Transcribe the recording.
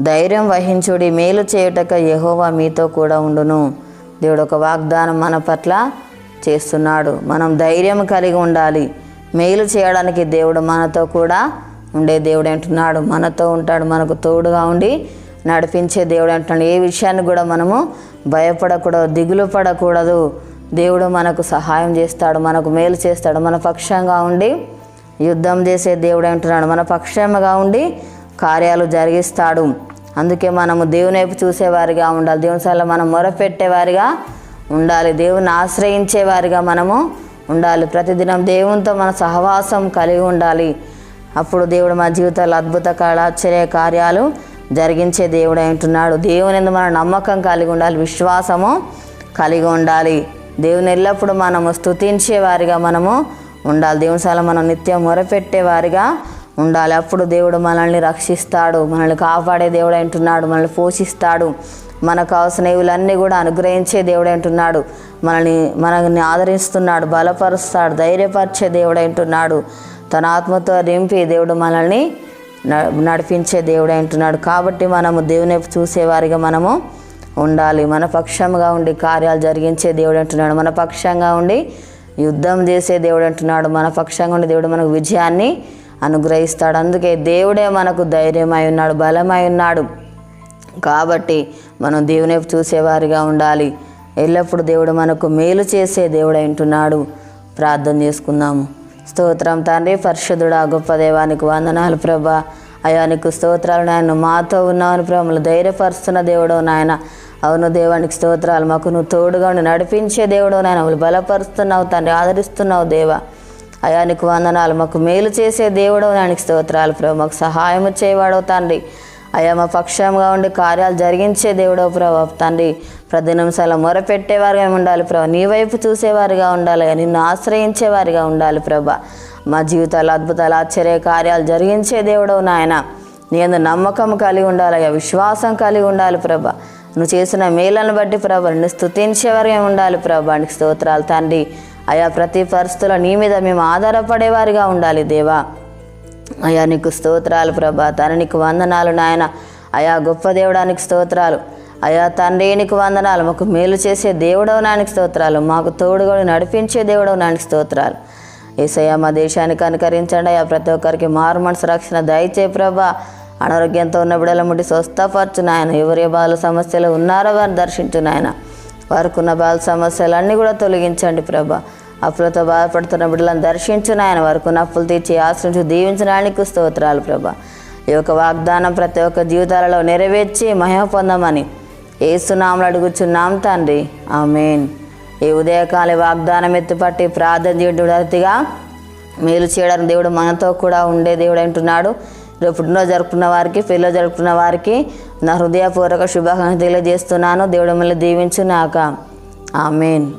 ధైర్యం వహించుడి మేలు చేయుటక యహోవా మీతో కూడా ఉండును. దేవుడు ఒక వాగ్దానం మన పట్ల చేస్తున్నాడు. మనం ధైర్యం కలిగి ఉండాలి. మేలు చేయడానికి దేవుడు మనతో కూడా ఉండే దేవుడు అంటున్నాడు. మనతో ఉంటాడు మనకు తోడుగా ఉండి నడిపించే దేవుడు అంటున్నాడు. ఏ విషయాన్ని కూడా మనము భయపడకూడదు దిగులు పడకూడదు. దేవుడు మనకు సహాయం చేస్తాడు మనకు మేలు చేస్తాడు. మన పక్షంగా ఉండి యుద్ధం చేసే దేవుడు అంటున్నాడు. మన పక్షంగా ఉండి కార్యాలు జరిగిస్తాడు. అందుకే మనము దేవుని వైపు చూసేవారిగా ఉండాలి. దేవుని సార్లు మనం మొరపెట్టేవారిగా ఉండాలి. దేవుని ఆశ్రయించేవారిగా మనము ఉండాలి. ప్రతిదినం దేవునితో మన సహవాసం కలిగి ఉండాలి. అప్పుడు దేవుడు మన జీవితాల్లో అద్భుత కళాశ్చర్య కార్యాలు జరిగించే దేవుడు అంటున్నాడు దేవుని మన నమ్మకం కలిగి ఉండాలి. విశ్వాసము కలిగి ఉండాలి. దేవుని ఎల్లప్పుడూ మనము స్తుతించే వారిగా మనము ఉండాలి. దేవుని సాల మనం నిత్యం మొరపెట్టే వారిగా ఉండాలి. అప్పుడు దేవుడు మనల్ని రక్షిస్తాడు. మనల్ని కాపాడే దేవుడు అంటున్నాడు మనల్ని పోషిస్తాడు. మనకు కావాల్సిన కూడా అనుగ్రహించే దేవుడు అంటున్నాడు మనల్ని మనల్ని ఆదరిస్తున్నాడు. బలపరుస్తాడు. ధైర్యపరిచే దేవుడు అంటున్నాడు తన ఆత్మతో నింపి దేవుడు మనల్ని న- నడిపించే దేవుడు అంటున్నాడు కాబట్టి మనము దేవుని చూసేవారిగా మనము ఉండాలి. మన పక్షంగా ఉండి కార్యాలు జరిగించే దేవుడు అంటున్నాడు మన పక్షంగా ఉండి యుద్ధం చేసే దేవుడు అంటున్నాడు మన పక్షంగా ఉండి దేవుడు మనకు విజయాన్ని అనుగ్రహిస్తాడు. అందుకే దేవుడే మనకు ధైర్యమై ఉన్నాడు బలమై ఉన్నాడు. కాబట్టి మనం దేవుని చూసేవారిగా ఉండాలి. ఎల్లప్పుడు దేవుడు మనకు మేలు చేసే దేవుడు వింటున్నాడు ప్రార్థన చేసుకుందాము. స్తోత్రం తండ్రి పరిశుద్ధుడా గొప్ప దేవానికి వందనాలు ప్రభా. అయ్యా నీకు స్తోత్రాలు నాయన. మాతో ఉన్నావని ప్రభలు ధైర్యపరుస్తున్న దేవుడు నాయన. అవును దేవానికి స్తోత్రాలు. మాకు నువ్వు తోడుగా ఉండి నడిపించే దేవుడు నాయన. బలపరుస్తున్నావు తండ్రి ఆదరిస్తున్నావు దేవా. అయా వందనాలు. మాకు మేలు చేసే దేవుడు నానికి స్తోత్రాలు ప్రభు. మాకు సహాయం చేయవాడవు తండ్రి. అయా మా పక్షంగా ఉండి కార్యాలు జరిగించే దేవుడో ప్రభా. తండ్రి ప్రతి నిమిషాలు మొరపెట్టేవారుగా ఉండాలి ప్రభా. నీ వైపు చూసేవారిగా ఉండాలి. నిన్ను ఆశ్రయించేవారిగా ఉండాలి ప్రభా. మా జీవితాలు అద్భుతాలు ఆశ్చర్య కార్యాలు జరిగించే దేవుడవు నాయన. నీ అందు నమ్మకం కలిగి ఉండాలి. విశ్వాసం కలిగి ఉండాలి ప్రభా. నువ్వు చేసిన మేలను బట్టి ప్రభా నిన్ను స్తుతించేవారిగా ఉండాలి ప్రభా. నీకు స్తోత్రాలు తండ్రి. అయా ప్రతి పరిస్థితుల్లో నీ మీద మేము ఆధారపడేవారిగా ఉండాలి దేవా. అయా నీకు స్తోత్రాలు ప్రభా. తన నీకు వందనాలు నాయన. అయా గొప్ప దేవుడానికి స్తోత్రాలు. అయా తండ్రి నీకు వందనాలు. మాకు మేలు చేసే దేవుడవు నానికి స్తోత్రాలు. మాకు తోడుగా నడిపించే దేవుడవు నానికి స్తోత్రాలు. ఏసయ్య మా దేశానికి అనుకరించండి. అయ్యా ప్రతి ఒక్కరికి మారు మనసు రక్షణ దయచే ప్రభా. అనారోగ్యంతో ఉన్న బిడల ముట్టి స్వస్థపరచు నాయన. ఎవరి బాల సమస్యలు ఉన్నారో వారిని దర్శించు నాయన. వారికి బాల సమస్యలన్నీ కూడా తొలగించండి ప్రభా. అప్పులతో బాధపడుతున్న బిడ్డలను దర్శించిన ఆయన వారికి అప్పులు తీర్చి ఆశ్రయించి దీవించడానికి స్తోత్రాలు ప్రభా. ఈ యొక్క వాగ్దానం ప్రతి ఒక్క జీవితాలలో నెరవేర్చి మహిమ పొందమని ఏసునామలు అడుగుచున్నాం తండ్రి. ఆమెన్. ఈ ఉదయకాల వాగ్దానం ఎత్తుపట్టి ప్రార్థన దేవుడు అతిగా. మేలు చేయడానికి దేవుడు మనతో కూడా ఉండే దేవుడు అంటున్నాడు. రేపు పుట్టినరోజు జరుపుకున్న వారికి పెళ్ళిలో జరుపుకున్న వారికి నా హృదయపూర్వక శుభాకాంక్షలు తెలియజేస్తున్నాను. దేవుడు మిమ్మల్ని దీవించునాక. ఆమెన్.